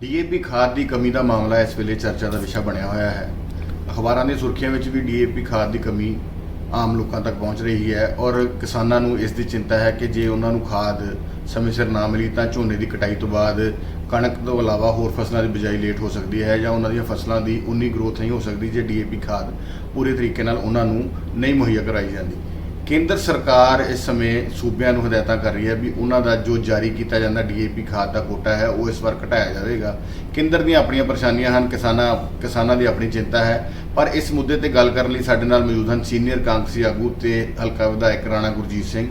DAP ਖਾਦ ਦੀ ਕਮੀ ਦਾ ਮਾਮਲਾ ਇਸ ਵੇਲੇ ਚਰਚਾ ਦਾ ਵਿਸ਼ਾ ਬਣਿਆ ਹੋਇਆ ਹੈ। ਅਖਬਾਰਾਂ ਦੀਆਂ ਸੁਰਖੀਆਂ ਵਿੱਚ ਵੀ ਡੀਏਪੀ ਖਾਦ ਦੀ ਕਮੀ ਆਮ ਲੋਕਾਂ ਤੱਕ ਪਹੁੰਚ ਰਹੀ ਹੈ ਔਰ ਕਿਸਾਨਾਂ ਨੂੰ ਇਸ ਦੀ ਚਿੰਤਾ ਹੈ ਕਿ ਜੇ ਉਹਨਾਂ ਨੂੰ ਖਾਦ ਸਮੇਂ ਸਿਰ ਨਾ ਮਿਲੀ ਤਾਂ ਝੋਨੇ ਦੀ ਕਟਾਈ ਤੋਂ ਬਾਅਦ ਕਣਕ ਤੋਂ ਇਲਾਵਾ ਹੋਰ ਫਸਲਾਂ ਦੀ ਬਿਜਾਈ ਲੇਟ ਹੋ ਸਕਦੀ ਹੈ ਜਾਂ ਉਹਨਾਂ ਦੀਆਂ ਫਸਲਾਂ ਦੀ ਉਨੀ ਗਰੋਥ ਨਹੀਂ ਹੋ ਸਕਦੀ ਜੇ ਡੀਏਪੀ ਖਾਦ ਪੂਰੇ ਤਰੀਕੇ ਨਾਲ ਉਹਨਾਂ ਨੂੰ ਨਹੀਂ ਮੁਹੱਈਆ ਕਰਾਈ ਜਾਂਦੀ। ਕੇਂਦਰ ਸਰਕਾਰ ਇਸ ਸਮੇਂ ਸੂਬਿਆਂ ਨੂੰ ਹਦਾਇਤਾਂ ਕਰ ਰਹੀ ਹੈ ਵੀ ਉਹਨਾਂ ਦਾ ਜੋ ਜਾਰੀ ਕੀਤਾ ਜਾਂਦਾ ਡੀਏਪੀ ਖਾਦ ਦਾ ਕੋਟਾ ਹੈ, ਉਹ ਇਸ ਵਾਰ ਘਟਾਇਆ ਜਾਵੇਗਾ। ਕੇਂਦਰ ਦੀਆਂ ਆਪਣੀਆਂ ਪਰੇਸ਼ਾਨੀਆਂ ਹਨ, ਕਿਸਾਨਾਂ ਕਿਸਾਨਾਂ ਦੀ ਆਪਣੀ ਚਿੰਤਾ ਹੈ, ਪਰ ਇਸ ਮੁੱਦੇ ਤੇ ਗੱਲ ਕਰਨ ਲਈ ਸਾਡੇ ਨਾਲ ਮੌਜੂਦ ਹਨ ਸੀਨੀਅਰ ਕਾਂਗਰਸੀ ਆਗੂ ਤੇ ਹਲਕਾ ਵਿਧਾਇਕ ਰਾਣਾ ਗੁਰਜੀਤ ਸਿੰਘ।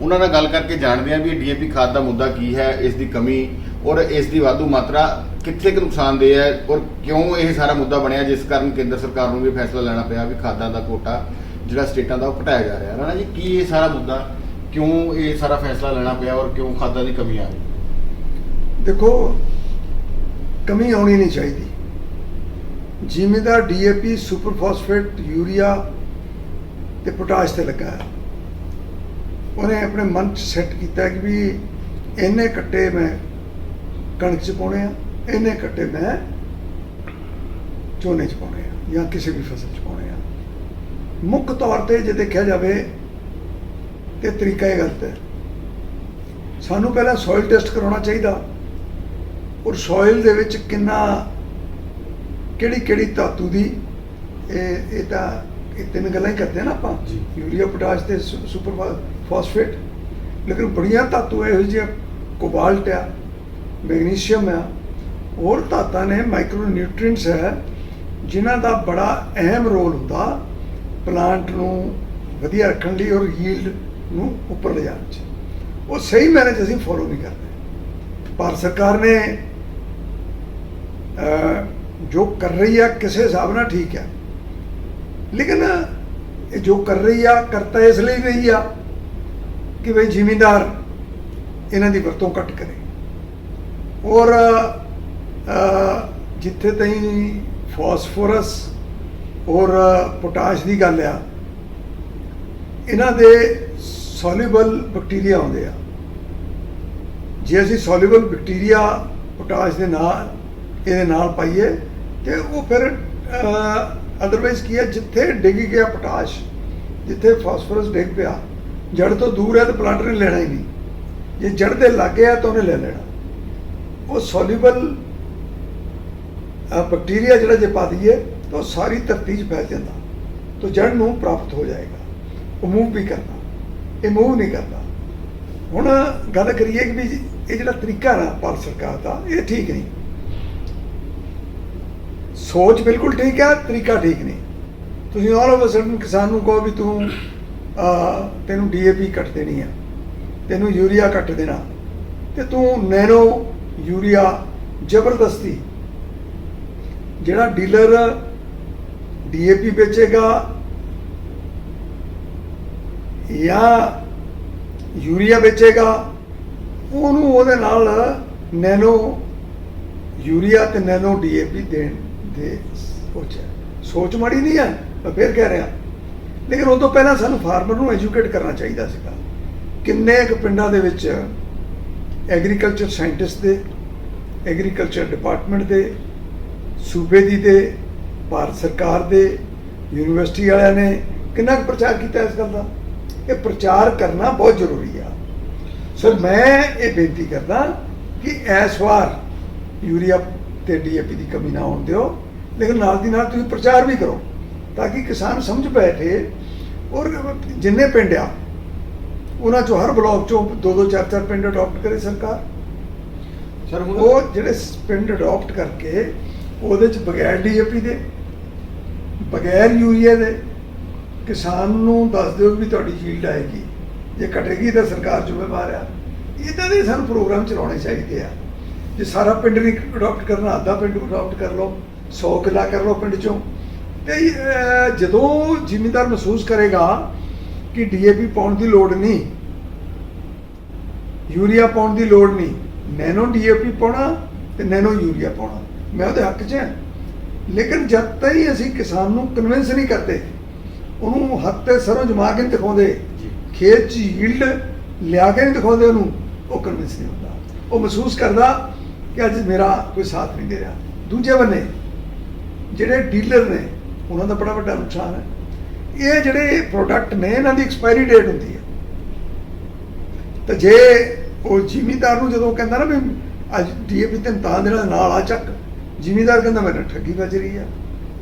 ਉਹਨਾਂ ਨਾਲ ਗੱਲ ਕਰਕੇ ਜਾਣਦੇ ਹਾਂ ਵੀ ਡੀਏਪੀ ਖਾਦ ਦਾ ਮੁੱਦਾ ਕੀ ਹੈ, ਇਸ ਦੀ ਕਮੀ ਔਰ ਇਸ ਦੀ ਵਾਧੂ ਮਾਤਰਾ ਕਿੱਥੇ ਕੁ ਨੁਕਸਾਨਦੇਹ ਹੈ ਔਰ ਕਿਉਂ ਇਹ ਸਾਰਾ ਮੁੱਦਾ ਬਣਿਆ, ਜਿਸ ਕਾਰਨ ਕੇਂਦਰ ਸਰਕਾਰ ਨੂੰ ਵੀ ਫੈਸਲਾ ਲੈਣਾ ਪਿਆ ਵੀ ਖਾਦਾਂ ਦਾ ਕੋਟਾ ਜਿਹੜਾ ਸਟੇਟਾਂ ਦਾ ਉਹ ਘਟਾਇਆ ਜਾ ਰਿਹਾ। ਰਾਣਾ ਜੀ, ਕੀ ਇਹ ਸਾਰਾ ਮੁੱਦਾ ਕਿਉਂ ਇਹ ਸਾਰਾ ਫੈਸਲਾ ਲੈਣਾ ਪਿਆ ਔਰ ਕਿਉਂ ਖਾਦਾਂ ਦੀ ਕਮੀ ਆ ਰਹੀ? ਦੇਖੋ, ਕਮੀ ਆਉਣੀ ਨਹੀਂ ਚਾਹੀਦੀ। ਜਿਵੇਂ ਦਾ ਡੀਏਪੀ ਸੁਪਰ ਫਾਸਫੇਟ ਯੂਰੀਆ ਤੇ ਪੋਟਾਸ਼ ਤੇ ਲੱਗਾ ਉਹਨੇ ਆਪਣੇ ਮਨ ਚ ਸੈੱਟ ਕੀਤਾ ਕਿ ਵੀ ਇੰਨੇ ਕੱਟੇ ਮੈਂ ਕਣਕ ਚ ਪਾਉਣੇ ਆ, ਇੰਨੇ ਕੱਟੇ ਮੈਂ ਝੋਨੇ ਚ ਪਾਉਣੇ ਆ ਜਾਂ ਕਿਸੇ ਵੀ ਫਸਲ ਚ ਪਾਉਣੇ ਮੁੱਖ ਤੌਰ ਤੇ ਜੇ ਦੇਖਿਆ ਜਾਵੇ ਤੇ ਤਰੀਕਾ ਇਹ ਗਲਤ ਹੈ। ਸਾਨੂੰ ਪਹਿਲਾਂ ਸੋਇਲ ਟੈਸਟ ਕਰਾਉਣਾ ਚਾਹੀਦਾ ਔਰ ਸੋਇਲ ਦੇ ਵਿੱਚ ਕਿੰਨਾ ਕਿਹੜੀ ਕਿਹੜੀ ਧਾਤੂ ਦੀ ਇਹ ਇਹ ਤਾਂ ਇਹ ਤਿੰਨ ਗੱਲਾਂ ਹੀ ਕਰਦੇ ਆ ਨਾ ਆਪਾਂ। ਯੂਰੀਆ ਪੋਟਾਸ਼ ਤੇ ਸੁਪਰ ਫਾਸਫੇਟ ਲੇਕਿਨ ਬੜੀਆਂ ਧਾਤੂ ਇਹੋ ਜਿਹੀਆਂ ਕੋਬਾਲਟ ਆ ਮੈਗਨੀਸ਼ੀਅਮ ਆ ਹੋਰ ਧਾਤਾਂ ਨੇ ਮਾਈਕਰੋ ਨਿਊਟ੍ਰੀਐਂਟਸ ਹੈ ਜਿਨ੍ਹਾਂ ਦਾ ਬੜਾ ਅਹਿਮ ਰੋਲ ਹੁੰਦਾ ਪਲਾਂਟ ਨੂੰ ਵਧੀਆ ਰੱਖਣ ਲਈ ਔਰ ਯੀਲਡ ਨੂੰ ਉੱਪਰ ਲਿਜਾਣ 'ਚ ਉਹ ਸਹੀ ਮੈਨੇਜ ਅਸੀਂ ਫੋਲੋ ਨਹੀਂ ਕਰਦੇ ਭਾਰਤ ਸਰਕਾਰ ਨੇ ਜੋ ਕਰ ਰਹੀ ਆ ਕਿਸੇ ਹਿਸਾਬ ਨਾਲ ਠੀਕ ਆ। ਲੇਕਿਨ ਇਹ ਜੋ ਕਰ ਰਹੀ ਆ, ਕਰਤਾ ਇਸ ਲਈ ਰਹੀ ਆ ਕਿ ਭਈ ਜ਼ਿਮੀਂਦਾਰ ਇਹਨਾਂ ਦੀ ਵਰਤੋਂ ਘੱਟ ਕਰੇ। ਔਰ ਜਿੱਥੇ ਤਾਈਂ ਫਾਸਫੋਰਸ ਔਰ ਪੋਟਾਸ਼ ਦੀ ਗੱਲ ਆ, ਇਹਨਾਂ ਦੇ ਸੋਲਿਬਲ ਬੈਕਟੀਰੀਆ ਆਉਂਦੇ ਆ। ਜੇ ਅਸੀਂ ਸੋਲਿਬਲ ਬੈਕਟੀਰੀਆ ਪੋਟਾਸ਼ ਦੇ ਨਾਲ, ਇਹਦੇ ਨਾਲ ਪਾਈਏ, ਤੇ ਉਹ ਫਿਰ ਅਦਰਵਾਈਜ਼ ਕੀ ਹੈ ਜਿੱਥੇ ਡਿੱਗ ਗਿਆ ਪੋਟਾਸ਼, ਜਿੱਥੇ ਫਾਸਫੋਰਸ ਡਿੱਗ ਪਿਆ ਜੜ ਤੋਂ ਦੂਰ ਹੈ ਤਾਂ ਪਲਾਂਟ ਨੇ ਲੈਣਾ ਹੀ ਨਹੀਂ। ਜੇ ਜੜ ਦੇ ਲਾਗੇ ਹੈ ਤਾਂ ਉਹਨੇ ਲੈ ਲੈਣਾ। ਉਹ ਸੋਲਿਬਲ ਬੈਕਟੀਰੀਆ ਜਿਹੜਾ ਜੇ ਪਾ ਦਈਏ ਤਾਂ ਉਹ ਸਾਰੀ ਧਰਤੀ 'ਚ ਫੈਲ ਜਾਂਦਾ। ਤਾਂ ਜੜ ਨੂੰ ਪ੍ਰਾਪਤ ਹੋ ਜਾਏਗਾ। ਉਹ ਮੂਵ ਵੀ ਕਰਦਾ। ਇਹ ਮੂਵ ਨਹੀਂ ਕਰਦਾ। ਹੁਣ ਗੱਲ ਕਰੀਏ ਕਿ ਵੀ ਇਹ ਜਿਹੜਾ ਤਰੀਕਾ ਨਾ ਭਾਰਤ ਸਰਕਾਰ ਦਾ ਇਹ ਠੀਕ ਨਹੀਂ। ਸੋਚ ਬਿਲਕੁਲ ਠੀਕ ਹੈ ਤਰੀਕਾ ਠੀਕ ਨਹੀਂ। ਤੁਸੀਂ ਆਲ ਓਵਰ ਸਡਨ ਕਿਸਾਨ ਨੂੰ ਕਹੋ ਵੀ ਤੂੰ ਅਹ, ਤੈਨੂੰ ਡੀਏਪੀ ਕੱਟ ਦੇਣੀ ਆ ਤੈਨੂੰ ਯੂਰੀਆ ਕੱਟ ਦੇਣਾ। ਤੇ ਤੂੰ ਨੈਨੋ ਯੂਰੀਆ ਜ਼ਬਰਦਸਤੀ ਜਿਹੜਾ ਡੀਲਰ ਡੀਏਪੀ ਵੇਚੇਗਾ ਜਾਂ ਯੂਰੀਆ ਵੇਚੇਗਾ, ਉਹਨੂੰ ਉਹਦੇ ਨਾਲ ਨੈਨੋ ਯੂਰੀਆ ਤੇ ਨੈਨੋ ਡੀਏਪੀ ਦੇਣ ਦੇ ਸੋਚ ਹੈ। ਸੋਚ ਮਾੜੀ ਨਹੀਂ ਹੈ, ਮੈਂ ਫਿਰ ਕਹਿ ਰਿਹਾ। ਲੇਕਿਨ ਉਹ ਤੋਂ ਪਹਿਲਾਂ ਸਾਨੂੰ ਫਾਰਮਰ ਨੂੰ ਐਜੂਕੇਟ ਕਰਨਾ ਚਾਹੀਦਾ ਸੀਗਾ। ਕਿੰਨੇ ਕੁ ਪਿੰਡਾਂ ਦੇ ਵਿੱਚ ਐਗਰੀਕਲਚਰ ਸਾਇੰਟਿਸਟ ਦੇ, ਐਗਰੀਕਲਚਰ ਡਿਪਾਰਟਮੈਂਟ ਦੇ, ਸੂਬੇ ਦੀ ਦੇ ਭਾਰਤ ਸਰਕਾਰ ਦੇ ਯੂਨੀਵਰਸਿਟੀ ਵਾਲਿਆਂ ਨੇ ਕਿੰਨਾ ਕੁ ਪ੍ਰਚਾਰ ਕੀਤਾ ਇਸ ਗੱਲ ਦਾ? ਇਹ ਪ੍ਰਚਾਰ ਕਰਨਾ ਬਹੁਤ ਜ਼ਰੂਰੀ ਆ। ਸੋ ਮੈਂ ਇਹ ਬੇਨਤੀ ਕਰਦਾ ਕਿ ਇਸ ਵਾਰ ਯੂਰੀਆ ਤੇ ਡੀਏਪੀ ਦੀ ਕਮੀ ਨਾ ਹੋਣ ਦਿਓ ਲੇਕਿਨ ਨਾਲ ਦੀ ਨਾਲ ਤੁਸੀਂ ਪ੍ਰਚਾਰ ਵੀ ਕਰੋ ਤਾਂ ਕਿ ਕਿਸਾਨ ਸਮਝ ਬੈਠੇ ਔਰ ਜਿੰਨੇ ਪਿੰਡ ਆ ਉਹਨਾਂ ਚੋਂ ਹਰ ਬਲਾਕ ਚੋਂ ਦੋ ਦੋ ਚਾਰ ਚਾਰ ਪਿੰਡ ਅਡਾਪਟ ਕਰੇ ਸਰਕਾਰ। ਸਰ ਉਹ ਜਿਹੜੇ ਪਿੰਡ ਅਡਾਪਟ ਕਰਕੇ ਉਹਦੇ ਚ ਬਗੈਰ ਡੀਏਪੀ ਦੇ ਬਗੈਰ ਯੂਰੀਆ ਦੇ ਕਿਸਾਨ ਨੂੰ ਦੱਸ ਦਿਓ ਵੀ ਤੁਹਾਡੀ ਯੀਲਡ ਆਏਗੀ। ਜੇ ਘਟੇਗੀ ਤਾਂ ਸਰਕਾਰ ਜ਼ਿੰਮੇਵਾਰ ਆ। ਇਦਾਂ ਦੇ ਸਾਨੂੰ ਪ੍ਰੋਗਰਾਮ ਚਲਾਉਣੇ ਚਾਹੀਦੇ ਆ। ਜੇ ਸਾਰਾ ਪਿੰਡ ਨਹੀਂ ਅਡਾਪਟ ਕਰਨਾ, ਅੱਧਾ ਪਿੰਡ ਅਡਾਪਟ ਕਰ ਲਓ 100 ਕਿੱਲਾ ਕਰ ਲਓ ਪਿੰਡ ਚੋਂ। ਤੇ ਜਦੋਂ ਜ਼ਿਮੀਂਦਾਰ ਮਹਿਸੂਸ ਕਰੇਗਾ ਕਿ ਡੀਏਪੀ ਪਾਉਣ ਦੀ ਲੋੜ ਨਹੀਂ, ਯੂਰੀਆ ਪਾਉਣ ਦੀ ਲੋੜ ਨਹੀਂ, ਨੈਨੋ ਡੀਏਪੀ ਪਾਉਣਾ ਤੇ ਨੈਨੋ ਯੂਰੀਆ ਪਾਉਣਾ। ਮੈਂ ਉਹਦੇ ਹੱਕ 'ਚ ਹਾਂ। ਲੇਕਿਨ ਜਦ ਤਾਈਂ ਅਸੀਂ ਕਿਸਾਨ ਨੂੰ ਕਨਵਿੰਸ ਨਹੀਂ ਕਰਦੇ ਉਹਨੂੰ ਹੱਥ ਤੇ ਸਰੋਂ ਜਮਾ ਕੇ ਦਿਖਾਉਂਦੇ। ਖੇਤ 'ਚ ਯੀਲਡ ਲਿਆ ਕੇ ਨਹੀਂ ਦਿਖਾਉਂਦੇ ਉਹਨੂੰ ਉਹ ਕਨਵਿੰਸ ਨਹੀਂ ਹੁੰਦਾ। ਉਹ ਮਹਿਸੂਸ ਕਰਦਾ ਕਿ ਅੱਜ ਮੇਰਾ ਕੋਈ ਸਾਥ ਨਹੀਂ ਦੇ ਰਿਹਾ। ਦੂਜੇ ਬੰਨੇ ਜਿਹੜੇ ਡੀਲਰ ਨੇ ਉਹਨਾਂ ਦਾ ਬੜਾ ਵੱਡਾ ਨੁਕਸਾਨ ਹੈ। ਇਹ ਜਿਹੜੇ ਪ੍ਰੋਡਕਟ ਨੇ ਇਹਨਾਂ ਦੀ ਐਕਸਪਾਇਰੀ ਡੇਟ ਹੁੰਦੀ ਹੈ। ਤਾਂ ਜੇ ਉਹ ਜ਼ਿਮੀਦਾਰ ਨੂੰ ਜਦੋਂ ਕਹਿੰਦਾ ਨਾ ਵੀ ਅੱਜ ਡੀਏਪੀ ਤੇ ਤਾਂ ਦੇਣਾ ਨਾਲ ਆ ਚੱਕ ਜ਼ਿਮੀਦਾਰ ਕਹਿੰਦਾ ਮੈਨੂੰ ਠੱਗੀ ਵੱਜ ਰਹੀ ਆ।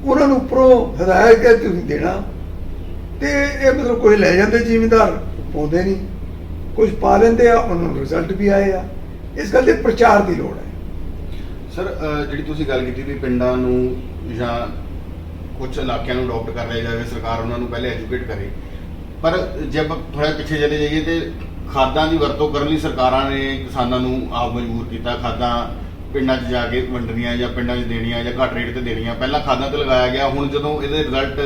ਉਹਨਾਂ ਨੂੰ ਉੱਪਰੋਂ ਹਦਾਇਤ ਹੈ ਤੁਸੀਂ ਦੇਣਾ। ਤੇ ਇਹ ਮਤਲਬ ਕੋਈ ਲੈ ਜਾਂਦੇ ਜ਼ਿਮੀਦਾਰ, ਪਾਉਂਦੇ ਨਹੀਂ। ਕੁਝ ਪਾ ਲੈਂਦੇ ਆ, ਉਹਨਾਂ ਨੂੰ ਰਿਜ਼ਲਟ ਵੀ ਆਏ ਆ। ਇਸ ਗੱਲ ਦੇ ਪ੍ਰਚਾਰ ਦੀ ਲੋੜ ਹੈ। ਸਰ ਜਿਹੜੀ ਤੁਸੀਂ ਗੱਲ ਕੀਤੀ ਵੀ ਪਿੰਡਾਂ ਨੂੰ ਜਾਂ ਕੁਝ ਇਲਾਕਿਆਂ ਨੂੰ ਅਡਾਪਟ ਕਰ ਲਿਆ ਜਾਵੇ, ਸਰਕਾਰ ਉਹਨਾਂ ਨੂੰ ਪਹਿਲੇ ਐਜੂਕੇਟ ਕਰੇ। ਪਰ ਜੇ ਆਪਾਂ ਥੋੜਾ ਪਿੱਛੇ ਚਲੇ ਜਾਈਏ ਤੇ ਖਾਦਾਂ ਦੀ ਵਰਤੋਂ ਕਰਨ ਲਈ ਸਰਕਾਰਾਂ ਨੇ ਕਿਸਾਨਾਂ ਨੂੰ ਆਪ ਮਜਬੂਰ ਕੀਤਾ, ਖਾਦਾਂ ਪਿੰਡਾਂ 'ਚ ਜਾ ਕੇ ਵੰਡਣੀਆਂ ਜਾਂ ਪਿੰਡਾਂ 'ਚ ਦੇਣੀਆਂ ਜਾਂ ਘੱਟ ਰੇਟ ਤੇ ਦੇਣੀਆਂ। ਪਹਿਲਾਂ ਖਾਦਾਂ ਤੇ ਲਗਾਇਆ ਗਿਆ, ਹੁਣ ਜਦੋਂ ਇਹਦੇ ਰਿਜ਼ਲਟ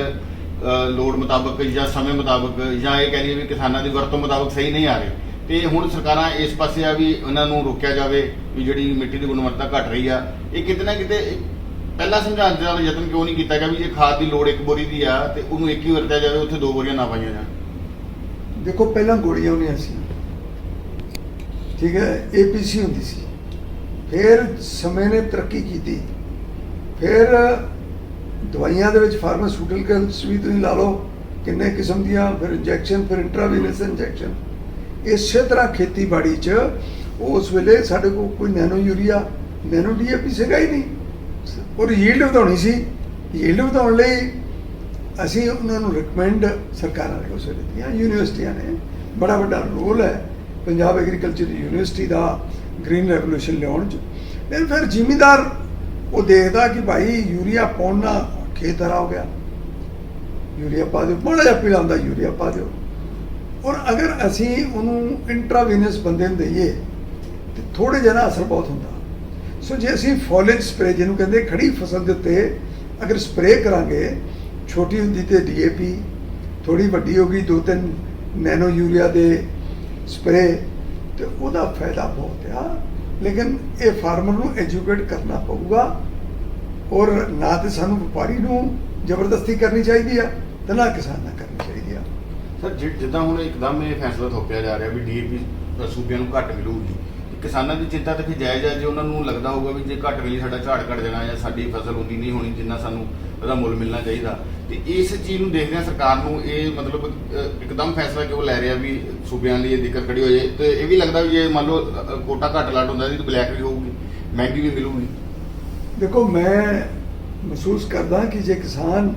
ਲੋੜ ਮੁਤਾਬਕ ਜਾਂ ਸਮੇਂ ਮੁਤਾਬਕ ਜਾਂ ਇਹ ਕਹਿ ਲਈਏ ਵੀ ਕਿਸਾਨਾਂ ਦੀ ਵਰਤੋਂ ਮੁਤਾਬਕ ਸਹੀ ਨਹੀਂ ਆ ਰਹੇ, ਤੇ ਹੁਣ ਸਰਕਾਰਾਂ ਇਸ ਪਾਸੇ ਆ ਵੀ ਇਹਨਾਂ ਨੂੰ ਰੋਕਿਆ ਜਾਵੇ ਵੀ ਜਿਹੜੀ ਮਿੱਟੀ ਦੀ ਗੁਣਵੱਤਾ ਘਟ ਰਹੀ ਆ। ਇਹ ਕਿਤੇ ਨਾ ਕਿਤੇ ਪਹਿਲਾਂ ਸਮਝਾਉਣ ਦਾ ਯਤਨ ਕਿਉਂ ਨਹੀਂ ਕੀਤਾ ਗਿਆ ਵੀ ਜੇ ਖਾਦ ਦੀ ਲੋੜ ਇੱਕ ਬੋਰੀ ਦੀ ਆ ਤੇ ਉਹਨੂੰ ਇੱਕ ਹੀ ਵਰਤਿਆ ਜਾਵੇ, ਉੱਥੇ ਦੋ ਬੋਰੀਆਂ ਨਾ ਪਾਈਆਂ ਜਾਣ। ਦੇਖੋ, ਪਹਿਲਾਂ ਗੋਲੀਆਂ ਹੁੰਦੀਆਂ ਸੀ। ਠੀਕ ਹੈ ਏਪੀਸੀ ਹੁੰਦੀ ਸੀ। ਫਿਰ ਸਮੇਂ ਨੇ ਤਰੱਕੀ ਕੀਤੀ। ਫਿਰ ਦਵਾਈਆਂ ਦੇ ਵਿੱਚ ਫਾਰਮਾਸਿਊਟੀਕਲਸ ਵੀ ਤੁਸੀਂ ਲਾ ਲਓ, ਕਿੰਨੇ ਕਿਸਮ ਦੀਆਂ, ਫਿਰ ਇੰਜੈਕਸ਼ਨ ਫਿਰ ਇੰਟਰਾਵੀਨਸ ਇੰਜੈਕਸ਼ਨ ਇਸੇ ਤਰ੍ਹਾਂ ਖੇਤੀਬਾੜੀ 'ਚ ਉਸ ਵੇਲੇ ਸਾਡੇ ਕੋਲ ਕੋਈ ਨੈਨੋ ਯੂਰੀਆ ਨੈਨੋ ਡੀਏਪੀ ਸੀਗਾ ਹੀ ਨਹੀਂ। ਔਰ ਯੀਲਡ ਵਧਾਉਣੀ ਸੀ। ਯੀਲਡ ਵਧਾਉਣ ਲਈ ਅਸੀਂ ਉਹਨਾਂ ਨੂੰ ਰეკਮੈਂਡ ਸਰਕਾਰਾਂ ਨੇ ਉਸ ਵੇਲੇ ਦਿੱਤੀਆਂ, ਯੂਨੀਵਰਸਿਟੀਆਂ ਨੇ। ਬੜਾ ਵੱਡਾ ਰੋਲ ਹੈ। ਪੰਜਾਬ ਐਗਰੀਕਲਚਰ ਯੂਨੀਵਰਸਿਟੀ ਦਾ ਗ੍ਰੀਨ ਰੈਵੋਲੂਸ਼ਨ ਲਿਆਉਣ ਚ। ਫਿਰ ਫਿਰ ਜ਼ਿਮੀਦਾਰ ਉਹ ਦੇਖਦਾ ਕਿ ਭਾਈ ਯੂਰੀਆ ਪਾਉਣ ਨਾਲ ਖੇਤ ਹਰਾ ਹੋ ਗਿਆ। ਯੂਰੀਆ ਪਾ ਦਿਓ, ਮਾੜਾ ਜਿਹਾ ਪੀਲਾ ਹੁੰਦਾ, ਯੂਰੀਆ ਪਾ ਦਿਓ। ਔਰ ਅਗਰ ਅਸੀਂ ਉਹਨੂੰ ਇੰਟਰਾਵੀਨਸ ਬੰਦੇ ਨੂੰ ਦਈਏ, ਤੇ ਥੋੜੇ ਜਿਹਾ ਨਾ ਅਸਰ ਬਹੁਤ ਹੁੰਦਾ। ਸੋ ਜੇ ਅਸੀਂ ਫੋਲਿਜ ਸਪਰੇ ਜਿਹਨੂੰ ਕਹਿੰਦੇ ਖੜੀ ਫਸਲ ਦੇ ਉੱਤੇ ਅਗਰ ਸਪਰੇ ਕਰਾਂਗੇ, ਛੋਟੀ ਹੁੰਦੀ ਤੇ ਡੀਏਪੀ ਥੋੜੀ ਵੱਡੀ ਹੋ ਗਈ, ਦੋ ਤਿੰਨ ਨੈਨੋ ਯੂਰੀਆ ਦੇ ਸਪਰੇ ਤੇ ਉਹਦਾ ਫਾਇਦਾ ਬਹੁਤ ਆ। ਲੇਕਿਨ ਇਹ ਫਾਰਮਰ ਨੂੰ ਐਜੂਕੇਟ ਕਰਨਾ ਪਊਗਾ ਔਰ ਨਾ ਤੇ ਸਾਨੂੰ ਵਪਾਰੀ ਨੂੰ ਜ਼ਬਰਦਸਤੀ ਕਰਨੀ ਚਾਹੀਦੀ ਆ ਤੇ ਨਾ ਕਿਸਾਨ ਨਾਲ ਕਰਨੀ ਚਾਹੀਦੀ ਆ। ਸਰ, ਜਿ- ਜਿੱਦਾਂ ਹੁਣ ਇੱਕਦਮ ਇਹ ਫੈਸਲਾ ਥੋਪਿਆ ਜਾ ਰਿਹਾ ਵੀ ਡੀਏਪੀ ਸੂਬਿਆਂ ਨੂੰ ਘੱਟ ਮਿਲੂਗੀ। ਕਿਸਾਨਾਂ ਦੀ ਚਿੰਤਾ ਤਾਂ ਫਿਰ ਜਾਇਜ਼ ਹੈ ਜੇ ਉਹਨਾਂ ਨੂੰ ਲੱਗਦਾ ਹੋਊਗਾ ਵੀ ਜੇ ਘੱਟ ਵੇਲੇ ਸਾਡਾ ਝਾੜ ਘਟ ਜਾਣਾ ਜਾਂ ਸਾਡੀ ਫਸਲ ਉਨੀ ਨਹੀਂ ਹੋਣੀ ਜਿੰਨਾ ਸਾਨੂੰ ਉਹਦਾ ਮੁੱਲ ਮਿਲਣਾ ਚਾਹੀਦਾ ਤੇ ਇਸ ਚੀਜ਼ ਨੂੰ ਦੇਖਦਿਆਂ ਸਰਕਾਰ ਨੂੰ ਇਹ ਮਤਲਬ ਅਹ, ਇੱਕਦਮ ਫੈਸਲਾ ਕਿਉਂ ਲੈ ਰਿਹਾ ਵੀ ਸੂਬਿਆਂ ਲਈ ਇਹ ਦਿੱਕਤ ਖੜੀ ਹੋ ਜਾਏ ਤੇ ਇਹ ਵੀ ਲੱਗਦਾ ਵੀ ਜੇ ਮੰਨ ਲਓ ਕੋਟਾ ਘੱਟ ਲਾਟ ਹੁੰਦਾ ਸੀ ਤਾਂ ਬਲੈਕ ਵੀ ਹੋਊਗੀ ਮਹਿੰਗੀ ਵੀ ਮਿਲੂਗੀ। ਦੇਖੋ ਮੈਂ ਮਹਿਸੂਸ ਕਰਦਾ ਕਿ ਜੇ ਕਿਸਾਨ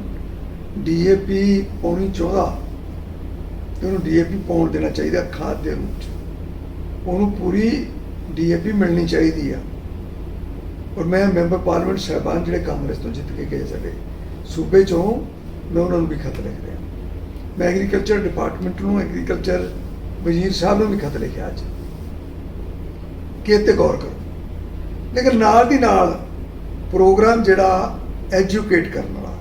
ਡੀਏਪੀ ਪਾਉਣੀ ਚਾਹੁੰਦਾ ਤੇ ਉਹਨੂੰ ਡੀਏਪੀ ਪਾਉਣ ਦੇਣਾ ਚਾਹੀਦਾ ਖਾਦ ਦੇ ਰੂਪ ਚ। ਉਹਨੂੰ ਪੂਰੀ ਡੀਏਪੀ ਮਿਲਣੀ ਚਾਹੀਦੀ ਆ। ਔਰ ਮੈਂ ਮੈਂਬਰ ਪਾਰਲੀਮੈਂਟ ਸਾਹਿਬਾਨ ਜਿਹੜੇ ਕਾਂਗਰਸ ਤੋਂ ਜਿੱਤ ਕੇ ਗਏ ਸਾਡੇ, ਸੂਬੇ ਚੋਂ ਮੈਂ ਉਹਨਾਂ ਨੂੰ ਵੀ ਖਤ ਲਿਖ ਰਿਹਾ। ਮੈਂ ਐਗਰੀਕਲਚਰ ਡਿਪਾਰਟਮੈਂਟ ਨੂੰ ਐਗਰੀਕਲਚਰ ਵਜ਼ੀਰ ਸਾਹਿਬ ਨੂੰ ਵੀ ਖਤ ਲਿਖਿਆ ਅੱਜ। ਕਿ ਇਹ ਗੌਰ ਕਰੋ। ਲੇਕਿਨ ਨਾਲ ਦੀ ਨਾਲ ਪ੍ਰੋਗਰਾਮ ਜਿਹੜਾ ਐਜੂਕੇਟ ਕਰਨ ਵਾਲਾ,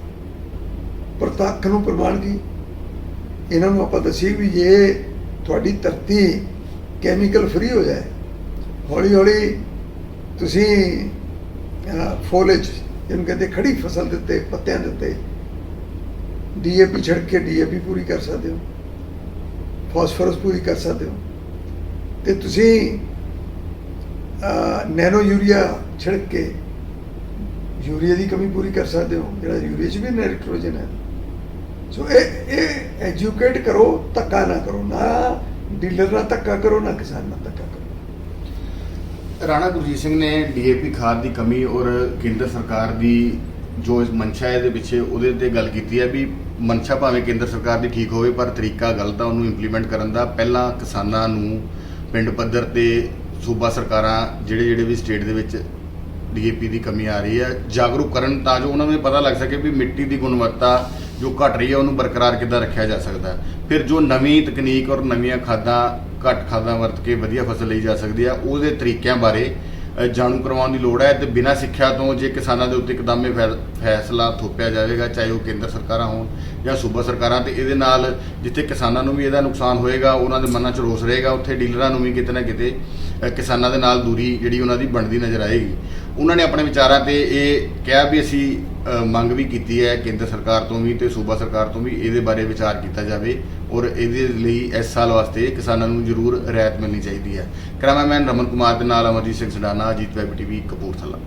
ਪ੍ਰਤੱਖ ਨੂੰ ਪ੍ਰਵਾਨਗੀ ਇਹਨਾਂ ਨੂੰ ਆਪਾਂ ਦੱਸੀਏ ਵੀ ਇਹ ਤੁਹਾਡੀ ਧਰਤੀ ਕੈਮੀਕਲ ਫ੍ਰੀ ਹੋ ਜਾਏ ਹੌਲੀ ਹੌਲੀ ਤੁਸੀਂ ਫੋਲੇਜ ਜਿਹਨੂੰ ਕਹਿੰਦੇ ਖੜੀ ਫਸਲ ਦੇ ਉੱਤੇ, ਪੱਤਿਆਂ ਦੇ ਉੱਤੇ ਡੀਏਪੀ ਛਿੜਕ ਕੇ ਡੀਏਪੀ ਪੂਰੀ ਕਰ ਸਕਦੇ ਹੋ। ਫਾਸਫੋਰਸ ਪੂਰੀ ਕਰ ਸਕਦੇ ਹੋ। ਤੇ ਤੁਸੀਂ ਨੈਨੋ ਯੂਰੀਆ ਛਿੜਕ ਕੇ ਯੂਰੀਆ ਦੀ ਕਮੀ ਪੂਰੀ ਕਰ ਸਕਦੇ ਹੋ, ਜਿਹੜਾ ਯੂਰੀਆ 'ਚ ਵੀ ਨਾਈਟ੍ਰੋਜਨ ਹੈ। ਸੋ ਇਹ ਇਹ ਐਜੂਕੇਟ ਕਰੋ, ਧੱਕਾ ਨਾ ਕਰੋ। ਨਾ ਡੀਲਰ ਨਾਲ ਧੱਕਾ ਕਰੋ, ਨਾ ਕਿਸਾਨ ਨਾਲ ਧੱਕਾ ਕਰੋ। ਰਾਣਾ ਗੁਰਜੀਤ ਸਿੰਘ ਨੇ ਡੀਏਪੀ ਖਾਦ ਦੀ ਕਮੀ ਔਰ ਕੇਂਦਰ ਸਰਕਾਰ ਦੀ ਜੋ ਇਸ ਮਨਸ਼ਾ ਹੈ ਦੇ ਪਿੱਛੇ ਉਹਦੇ ਤੇ ਗੱਲ ਕੀਤੀ ਹੈ ਵੀ ਮਨਸ਼ਾ ਭਾਵੇਂ ਕੇਂਦਰ ਸਰਕਾਰ ਦੀ ਠੀਕ ਹੋਵੇ, ਪਰ ਤਰੀਕਾ ਗਲਤ ਆ ਉਹਨੂੰ ਇੰਪਲੀਮੈਂਟ ਕਰਨ ਦਾ। ਪਹਿਲਾਂ ਕਿਸਾਨਾਂ ਨੂੰ ਪਿੰਡ ਪੱਧਰ ਤੇ ਸੂਬਾ ਸਰਕਾਰਾਂ ਜਿਹੜੇ ਜਿਹੜੇ ਵੀ ਸਟੇਟ ਦੇ ਵਿੱਚ ਡੀਏਪੀ ਦੀ ਕਮੀ ਆ ਰਹੀ ਹੈ, ਜਾਗਰੂਕ ਕਰਨ ਤਾਂ ਜੋ ਉਹਨਾਂ ਨੂੰ ਇਹ ਪਤਾ ਲੱਗ ਸਕੇ ਵੀ ਮਿੱਟੀ ਦੀ ਗੁਣਵੱਤਾ ਜੋ ਘਟ ਰਹੀ ਹੈ, ਉਹਨੂੰ ਬਰਕਰਾਰ ਕਿੱਦਾਂ ਰੱਖਿਆ ਜਾ ਸਕਦਾ ਹੈ। ਫਿਰ ਜੋ ਨਵੀਂ ਤਕਨੀਕ ਔਰ ਨਵੀਆਂ ਖਾਦਾਂ, ਘੱਟ ਖਾਦਾਂ ਵਰਤ ਕੇ ਵਧੀਆ ਫਸਲ ਲਈ ਜਾ ਸਕਦੀ ਹੈ, ਉਹਦੇ ਤਰੀਕਿਆਂ ਬਾਰੇ ਜਾਣੂ ਕਰਵਾਉਣ ਦੀ ਲੋੜ ਹੈ ਤੇ ਬਿਨਾਂ ਸਿੱਖਿਆ ਤੋਂ ਜੇ ਕਿਸਾਨਾਂ ਦੇ ਉੱਤੇ ਇੱਕਦਮ ਇਹ ਫੈ- ਫੈਸਲਾ ਥੋਪਿਆ ਜਾਵੇਗਾ, ਚਾਹੇ ਉਹ ਕੇਂਦਰ ਸਰਕਾਰਾਂ ਹੋਣ ਜਾਂ ਸੂਬਾ ਸਰਕਾਰਾਂ ਤੇ ਇਹਦੇ ਨਾਲ ਜਿੱਥੇ ਕਿਸਾਨਾਂ ਨੂੰ ਵੀ ਇਹਦਾ ਨੁਕਸਾਨ ਹੋਏਗਾ, ਉਹਨਾਂ ਦੇ ਮਨਾਂ 'ਚ ਰੋਸ ਰਹੇਗਾ, ਉੱਥੇ ਡੀਲਰਾਂ ਨੂੰ ਵੀ ਕਿਤੇ ਨਾ ਕਿਤੇ ਕਿਸਾਨਾਂ ਦੇ ਨਾਲ ਦੂਰੀ ਜਿਹੜੀ ਉਹਨਾਂ ਦੀ ਬਣਦੀ ਨਜ਼ਰ ਆਏਗੀ। ਉਹਨਾਂ ਨੇ ਆਪਣੇ ਵਿਚਾਰਾਂ ਤੇ ਇਹ ਕਿਹਾ ਵੀ ਅਸੀਂ ਮੰਗ ਵੀ ਕੀਤੀ ਹੈ ਕੇਂਦਰ ਸਰਕਾਰ ਤੋਂ ਵੀ ਤੇ ਸੂਬਾ ਸਰਕਾਰ ਤੋਂ ਵੀ ਇਹਦੇ ਬਾਰੇ ਵਿਚਾਰ ਕੀਤਾ ਜਾਵੇ ਔਰ ਇਹਦੇ ਲਈ ਇਸ ਸਾਲ ਵਾਸਤੇ ਕਿਸਾਨਾਂ ਨੂੰ ਜ਼ਰੂਰ ਰਿਆਇਤ ਮਿਲਣੀ ਚਾਹੀਦੀ ਹੈ। ਕੈਮਰਾਮੈਨ ਰਮਨ ਕੁਮਾਰ ਦੇ ਨਾਲ ਅਮਰਜੀਤ ਸਿੰਘ ਸਡਾਨਾ ਅਜੀਤ ਵੈਬ ਟੀਵੀ, ਕਪੂਰਥਲਾ।